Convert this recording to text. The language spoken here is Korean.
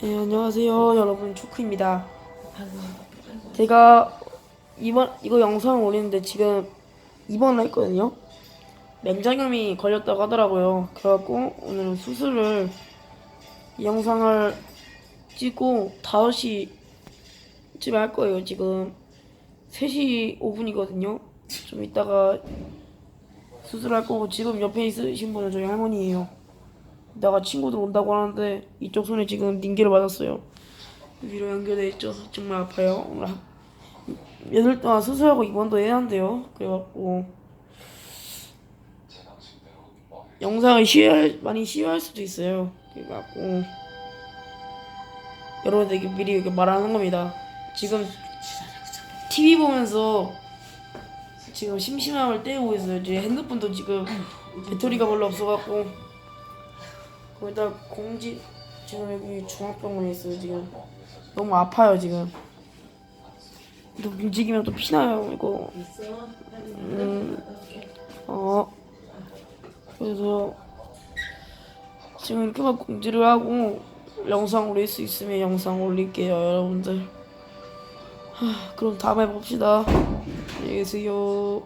네, 안녕하세요. 여러분 초크입니다. 제가 이번 이거 영상 올리는데 지금 입원을 했거든요? 맹장염이 걸렸다고 하더라고요. 그래갖고 오늘 수술을 이 영상을 찍고 5시쯤에 할 거예요 지금. 3시 5분이거든요? 좀 이따가 수술할 거고 지금 옆에 있으신 분은 저희 할머니예요 이따가 친구들 온다고 하는데 이쪽 손에 지금 닌기를 맞았어요. 위로 연결돼 있죠. 정말 아파요. 며칠 동안 수술하고 입원도 해야 한대요. 그래갖고 영상을 쉬할 많이 쉬할 수도 있어요. 그래갖고 여러분들에게 미리 이렇게 말하는 겁니다. 지금 TV 보면서 지금 심심함을 때우고 있어요. 제 핸드폰도 지금 배터리가 별로 없어갖고 거기다 공지 지금 여기 중앙병원에 있어요 지금. 너무 아파요 지금. 또 움직이면 또 피나요 이거. 음어. 그래서 지금 이렇게만 공지를 하고 영상 올릴 수 있으면 영상 올릴게요 여러분들. 하, 그럼 다음에 봅시다. 안녕히 계세요